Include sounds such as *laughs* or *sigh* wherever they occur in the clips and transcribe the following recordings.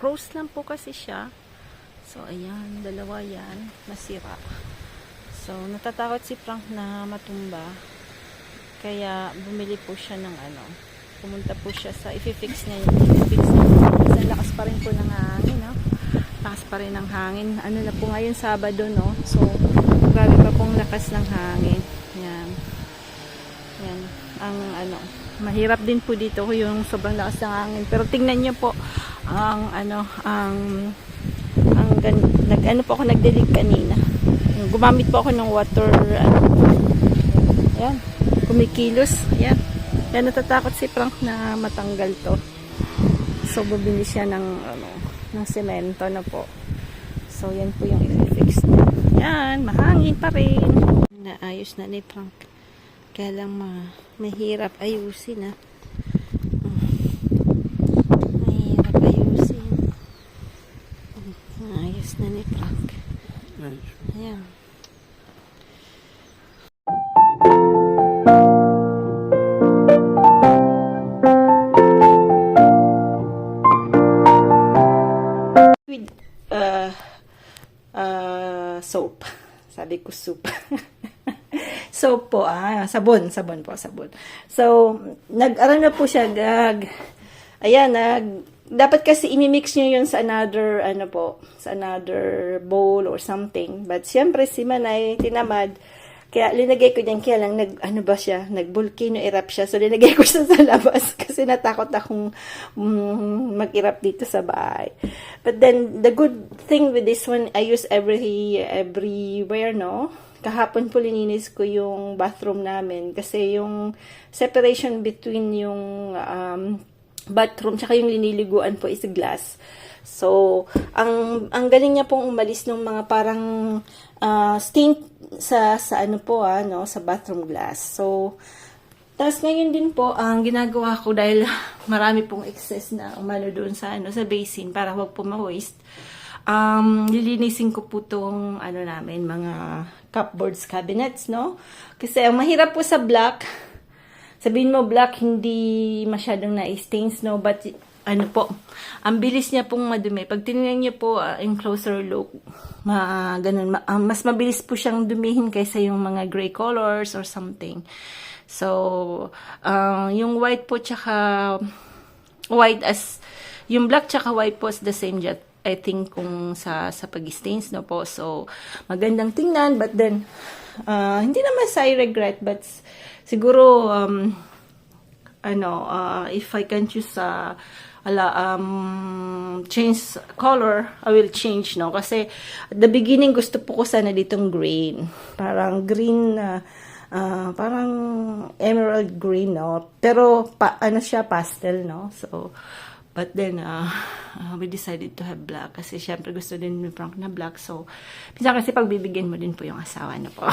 Rose lang po kasi siya. So, ayan, dalawa yan, nasira. So, natatakot si Frank na matumba. Kaya, bumili po siya ng ano, pumunta po siya sa, i-fix niya yun, i-fix niya. Kasi lakas pa rin po ng hangin, no? Lakas pa rin ng hangin. Ano na po ngayon, Sabado, no? So, grabe pa pong lakas ng hangin. Yan. Yan. Ang ano, mahirap din po dito yung sobrang lakas ng hangin. Pero tingnan niyo po, ang ano, ang ang nag ano po ako nagdilig kanina. Gumamit po ako ng water ano. Ayan, kumikilos. Yan natatakot si Frank na matanggal to. So bumili siya ng ano, ng semento na po. So yan po yung i-fix niya. Yan, mahangin pa rin. Naayos na ni Frank. Kaya lang ma mahirap ayusin ah. Mahirap ayusin. Ayos na ni Frank. Ayan. With uh, uh, soap. Sabi ko soup. *laughs* soap po, ah, sabon, sabon po, sabon. So, nag-aral na po siya, gag, ayan, nag, dapat kasi imimix nyo yun sa another, ano po, sa another bowl or something. But, siyempre, si Manay, tinamad, kaya linagay ko diyan kaya lang nag ano ba siya, nag-volcano erupt siya. So linagay ko *laughs* siya sa labas *laughs* kasi natakot akong mm, mag-erupt dito sa bahay. But then the good thing with this one, I use every everywhere, no? Kahapon po lininis ko yung bathroom namin kasi yung separation between yung um, bathroom tsaka yung liniliguan po is glass. So, ang ang galing niya pong umalis ng mga parang uh, stain sa sa ano po ah, no, sa bathroom glass. So, tapos ngayon din po ang ginagawa ko dahil *laughs* marami pong excess na umano doon sa ano sa basin para wag po ma-waste. Um, lilinisin ko po tong ano namin mga cupboards cabinets, no? Kasi ang mahirap po sa black, sabihin mo black hindi masyadong na-stains, no? But ano po, ang bilis niya pong madumi. Pag tinignan niyo po uh, in closer look, ma, ganun, ma, ah, mas mabilis po siyang dumihin kaysa yung mga gray colors or something. So, uh, yung white po tsaka white as, yung black tsaka white po is the same jet. I think kung sa sa pag-stains no po. So, magandang tingnan but then uh, hindi naman sa I regret but siguro um, ano uh, if I can choose uh, ala um change color I will change no? Kasi at the beginning gusto po ko sana ditong green. Parang green na uh, parang emerald green no? Pero pa, ano siya pastel no? So but then uh, uh, we decided to have black kasi syempre gusto din ni Frank na black. So minsan kasi pagbibigyan mo din po yung asawa na po?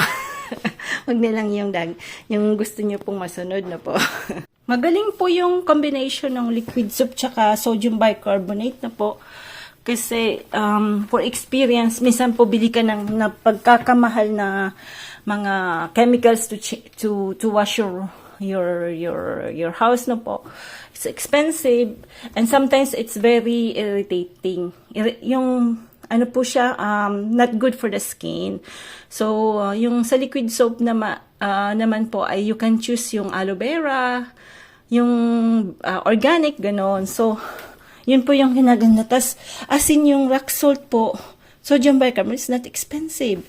*laughs* Wag na lang yung dag yung gusto niyo pong masunod na po? *laughs* Magaling po yung combination ng liquid soap tsaka sodium bicarbonate na po. Kasi um, for experience, minsan po bili ka ng na pagkakamahal na mga chemicals to to to wash your your your your house no po. It's expensive and sometimes it's very irritating. Irri- yung ano po siya, um, not good for the skin. So, uh, yung sa liquid soap na ma- uh, naman po ay you can choose yung aloe vera, yung uh, organic, ganon. So, yun po yung ginaganda. Tapos, asin yung rock salt po, sodium bicarbonate is not expensive.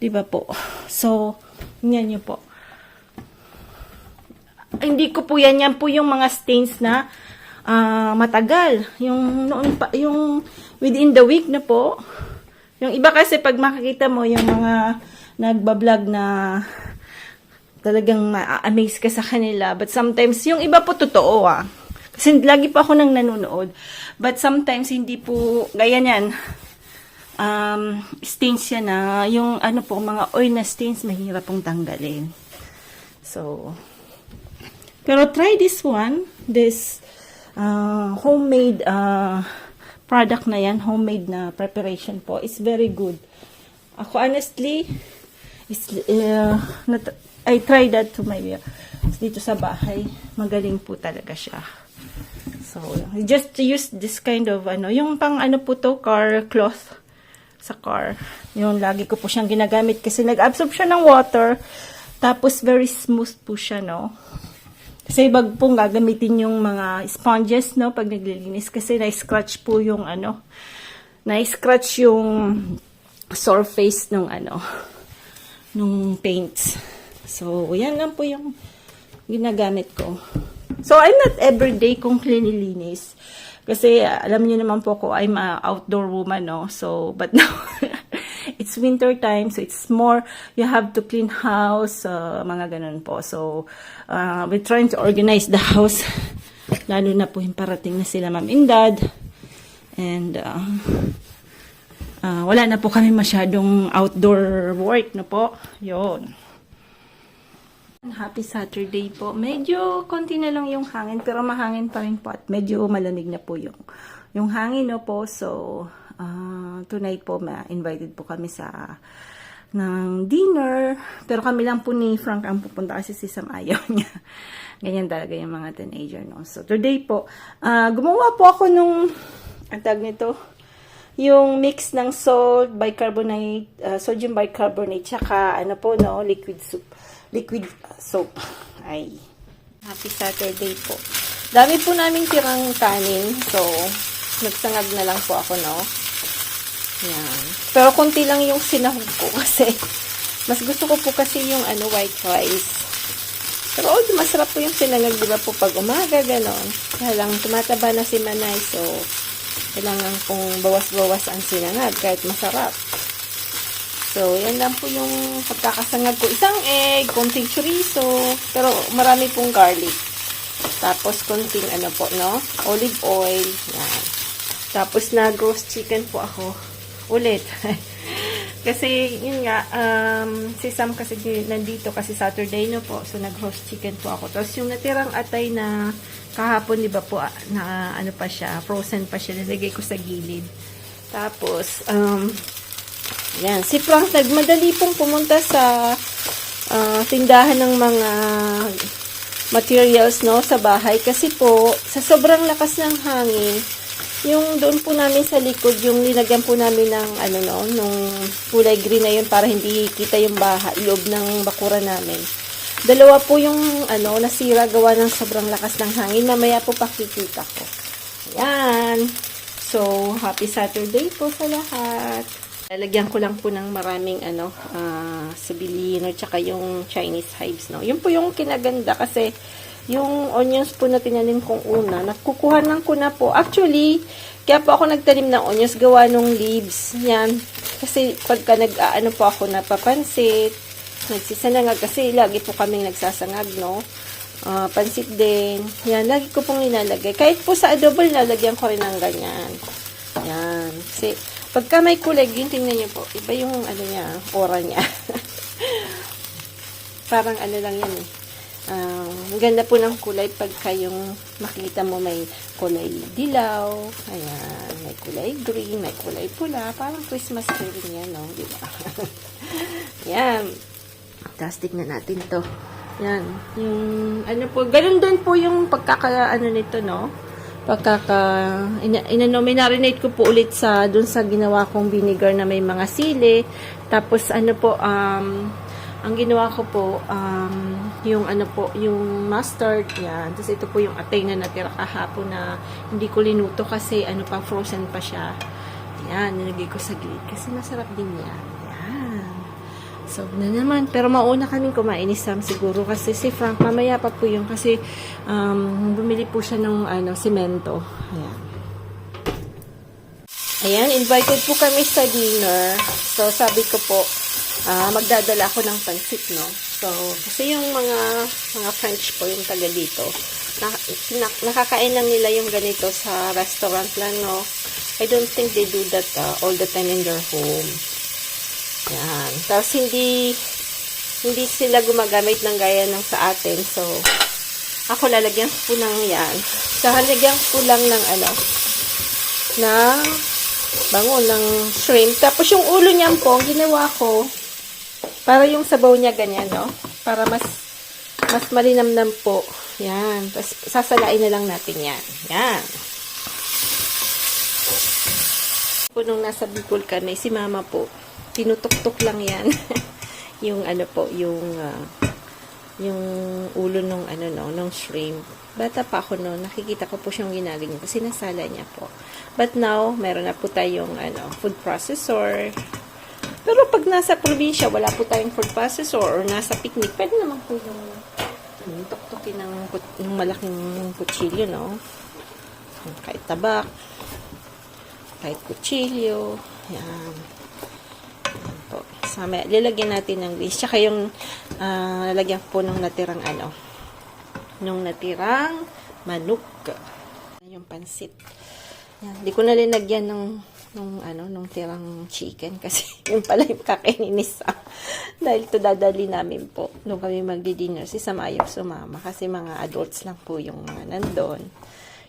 Di ba po? So, yan yun po. Hindi ko po yan. Yan po yung mga stains na ah, matagal. Yung, noon pa, yung within the week na po. Yung iba kasi pag makikita mo yung mga nagbablog na talagang ma-amaze ka sa kanila. But sometimes, yung iba po totoo ah. Kasi lagi pa ako nang nanonood. But sometimes, hindi po, gaya niyan, um, stains yan na, yung ano po, mga oil na stains, mahirap pong tanggalin. So, pero try this one, this uh, homemade uh, product na yan, homemade na preparation po. It's very good. Ako honestly, is uh, nat- I tried that to my dito sa bahay. Magaling po talaga siya. So, just use this kind of, ano, yung pang ano po to, car cloth sa car. Yung lagi ko po siyang ginagamit kasi nag-absorb siya ng water. Tapos, very smooth po siya, no? Kasi bag po gagamitin yung mga sponges, no, pag naglilinis. Kasi na-scratch po yung, ano, na-scratch yung surface ng, ano, nung paints. So, yan lang po yung ginagamit ko. So, I'm not everyday kong cleanliness. Kasi, alam niyo naman po ko, I'm a outdoor woman, no? So, but now, *laughs* it's winter time, so it's more, you have to clean house, uh, mga ganun po. So, uh, we're trying to organize the *laughs* house. Lalo na po yung parating na sila, ma'am and dad. And, uh, uh, wala na po kami masyadong outdoor work na po. Yun. Happy Saturday po. Medyo konti na lang yung hangin pero mahangin pa rin po at medyo malamig na po yung yung hangin no po. So, ah, tonight po ma-invited po kami sa ng dinner. Pero kami lang po ni Frank ang pupunta kasi si Sam ayaw *laughs* niya. Ganyan talaga yung mga teenager no. So, today po, ah, gumawa po ako nung ang tag nito, yung mix ng salt, bicarbonate, uh, sodium bicarbonate, tsaka ano po, no, liquid soup. Liquid uh, soap. Ay. Happy Saturday po. Dami po namin tirang kanin. So, nagsangag na lang po ako, no? Yan. Pero konti lang yung sinahog ko *laughs* kasi mas gusto ko po kasi yung ano, white rice. Pero oh, masarap po yung sinangag, di ba po, pag umaga, ganon. Kaya lang, tumataba na si Manay, so, kailangan pong bawas-bawas ang sinangag kahit masarap. So, yan lang po yung pagkakasangag ko. Isang egg, konting chorizo, pero marami pong garlic. Tapos, konting ano po, no? Olive oil. Yan. Tapos, nag-roast chicken po ako. Ulit. *laughs* kasi, yun nga, um, si Sam kasi nandito kasi Saturday no po. So, nag-roast chicken po ako. Tapos, yung natirang atay na kahapon, di ba po, ah, na ano pa siya, frozen pa siya, nilagay ko sa gilid. Tapos, um, yan, si Frank nagmadali pong pumunta sa ah, tindahan ng mga materials no sa bahay kasi po sa sobrang lakas ng hangin yung doon po namin sa likod yung linagyan po namin ng ano no nung kulay green na yun para hindi kita yung baha loob ng bakura namin. Dalawa po yung ano nasira gawa ng sobrang lakas ng hangin. Mamaya po pakikita ko. Yan so happy saturday po sa lahat. Lalagyan ko lang po ng maraming ano, uh, sabilino tsaka yung Chinese hives, no. Yun po yung kinaganda kasi yung onions po na tinanim kong una, nakukuha lang ko na po. Actually, kaya po ako nagtanim ng onions gawa nung leaves. Yan. Kasi pagka nag, uh, ano po ako napapansit, nagsisangag kasi lagi po kaming nagsasangag, no. Uh, pansit din. Yan, lagi ko pong nilalagay. Kahit po sa adobo, nilalagyan ko rin ng ganyan. Yan. Kasi, Pagka may kulay green, tingnan niyo po. Iba yung ano niya, aura niya. *laughs* Parang ano lang yan eh. Uh, ang ganda po ng kulay pagka yung makita mo may kulay dilaw, ayan, may kulay green, may kulay pula, parang Christmas tree rin no? Di ba? *laughs* yan. Tapos tignan natin to. Yan. Yung, ano po, ganun din po yung pagkaka, ano nito, no? pagkaka ina, inano marinate ko po ulit sa dun sa ginawa kong vinegar na may mga sili tapos ano po um ang ginawa ko po um yung ano po yung mustard yan tapos ito po yung atay na natira kahapon na hindi ko linuto kasi ano pa frozen pa siya yan nilagay ko sa gilid kasi masarap din yan yan So, na naman. Pero mauna kaming kumain ni siguro kasi si Frank mamaya pa po yung kasi um, bumili po siya ng ano, simento. Ayan. Ayan, invited po kami sa dinner. So, sabi ko po, uh, magdadala ako ng pansit, no? So, kasi yung mga mga French po yung taga dito, na, na, nakakain lang nila yung ganito sa restaurant lang, no? I don't think they do that uh, all the time in their home. Yan. Tapos hindi hindi sila gumagamit ng gaya ng sa atin. So, ako lalagyan ko ng yan. So, lalagyan ko lang ng ano, ng bango ng shrimp. Tapos yung ulo niyan po, ginawa ko, para yung sabaw niya ganyan, no? Para mas, mas malinamnam po Yan. Tapos, sasalain na lang natin yan. Yan. Po, nung nasa Bicol kami, si mama po, tinutok-tok lang yan. *laughs* yung ano po, yung, ah, yung ulo nung ano no, nung shrimp. Bata pa ako no, nakikita ko po siyang ginagaling kasi nasala niya po. But now, meron na po tayong ano, food processor. Pero pag nasa probinsya, wala po tayong food processor or nasa picnic, pwede naman po yung yung tuktukin ng, ng malaking kutsilyo, no? Kahit tabak, kahit kutsilyo, yan. Yan po. So, may, lalagyan natin ng grease. Tsaka yung, ah, lalagyan po ng natirang ano, nung natirang manok. Yung pansit. Yan. Di ko na linagyan ng nung ano nung tirang chicken *laughs* kasi yung pala yung kakainin ni Sam. *laughs* dahil to dadali namin po nung kami magdi-dinner si Sam ayaw sumama kasi mga adults lang po yung mga nandun.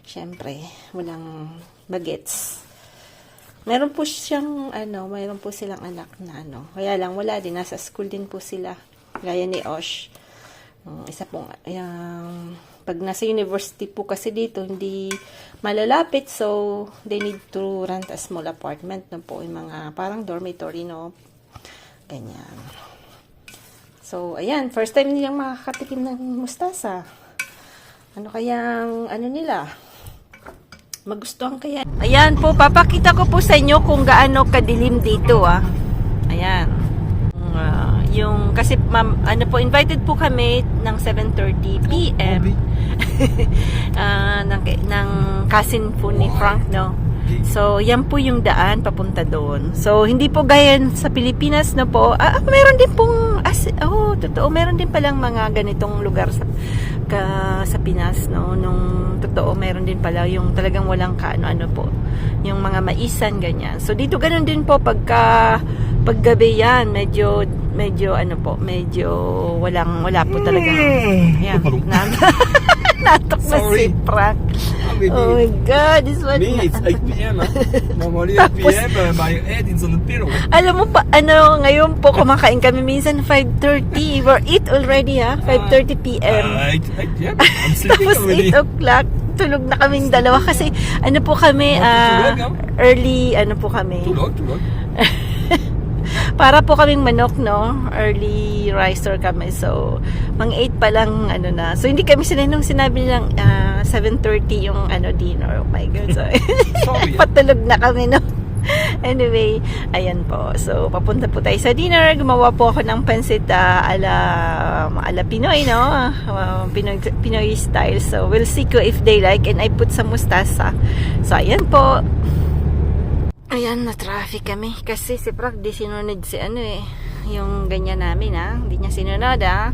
Syempre walang bagets. Meron po siyang ano meron po silang anak na ano kaya lang wala din nasa school din po sila gaya ni Osh. Um, isa pong yung pag nasa university po kasi dito hindi malalapit. So they need to rent a small apartment na po yung mga parang dormitory no? Ganyan. So ayan. First time nilang makakatikim ng mustasa. Ano kayang ano nila? Magustuhan kaya? Ayan po. Papakita ko po sa inyo kung gaano kadilim dito ah. Ayan yung kasi ma'am, ano po invited po kami ng 7:30 PM *laughs* Ah, ng ng cousin po ni Frank no So, yan po yung daan papunta doon. So, hindi po gaya sa Pilipinas na po. Ah, ah, meron din pong, as, oh, totoo, meron din palang mga ganitong lugar sa, ka, sa Pinas, no? Nung totoo, meron din pala yung talagang walang kaano-ano po. Yung mga maisan, ganyan. So, dito ganun din po pagka, paggabi yan, medyo, medyo, ano po, medyo walang, wala po talaga. Oh, pardon. na, *laughs* natok na si Sorry. Frank. Ah, Oh my God, this one. mais it's 8 p.m. Hein. Normally 8 p.m. Uh, my head is on the pillow. Alam mo pa, ano, ngayon po kumakain kami minsan 5.30. We're eat already ha, 5.30 p.m. Uh, 8, 8 p.m. I'm sleeping *laughs* Tapos already. 8 o'clock, tulog na kaming dalawa kasi ano po kami, Oh, ah, tulog, early, ano po kami, Tulog, tulog. *laughs* para po kaming manok, no? Early riser kami. So, mga 8 pa lang, ano na. So, hindi kami sila nung sinabi nilang ah, 7.30 yung ano, dinner. Oh my God. So, Sorry. *laughs* patulog na kami, no? Anyway, ayan po. So, papunta po tayo sa dinner. Gumawa po ako ng pansit ah, ala, ala Pinoy, no? Ah, Pinoy, Pinoy style. So, we'll see ko if they like. And I put some mustasa. So, ayan po. Ayan, na-traffic kami. Kasi si Frank di sinunod si ano eh. Yung ganyan namin ha. Hindi niya sinunod ha.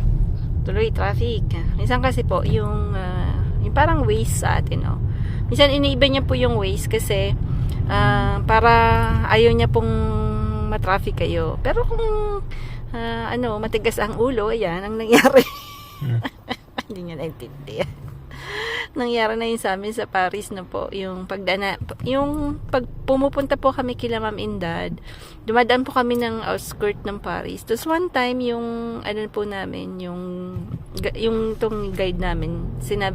Tuloy traffic. Minsan kasi po, yung, ah, yung parang waste sa atin, no. Minsan iniiba niya po yung waste kasi ah, para ayaw niya pong matraffic kayo. Pero kung ah, ano, matigas ang ulo, ayan ang nangyari. *laughs* Hindi niya naintindihan nangyari na yun sa amin sa Paris na po yung pagdana yung pag pumupunta po kami kila Ma'am Indad dumadaan po kami ng outskirt ng Paris. Tapos one time yung ano po namin yung yung tong guide namin sinab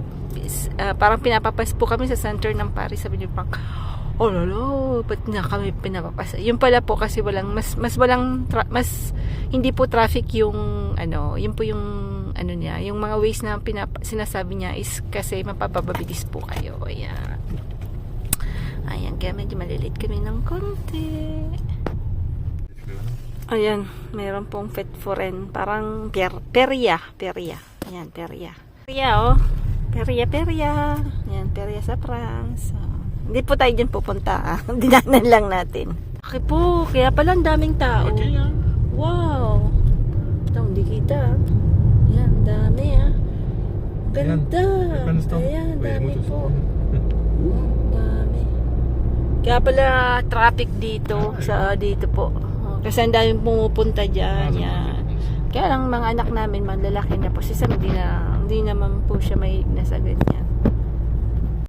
ah, parang pinapapas po kami sa center ng Paris. Sabi niya pang oh lolo ba't na kami pinapapasa? Yun pala po kasi walang mas mas walang tra- mas hindi po traffic yung ano yun po yung ano niya yung mga ways na pinap- sinasabi niya is kasi mapapabilis po kayo. Ayan. Ayan kaya medyo malilit kami ng konti. Ayan meron pong fit foreign. Parang per perya perya. Ayan perya. Perya oh. Perya perya. Ayan perya sa France. Oh. hindi po tayo dyan pupunta ah. *laughs* dinanan lang natin. Okay po kaya pala ang daming tao. Okay, hein. wow. Ito hindi kita yan dami ah ganda ayan dami po Oh, dami. Kaya pala traffic dito sa dito po. Oh, Kasi ang daming pumupunta diyan. Yan. Kaya lang mga anak namin malalaki na po si Sam hindi na hindi naman po siya may na sa ganyan.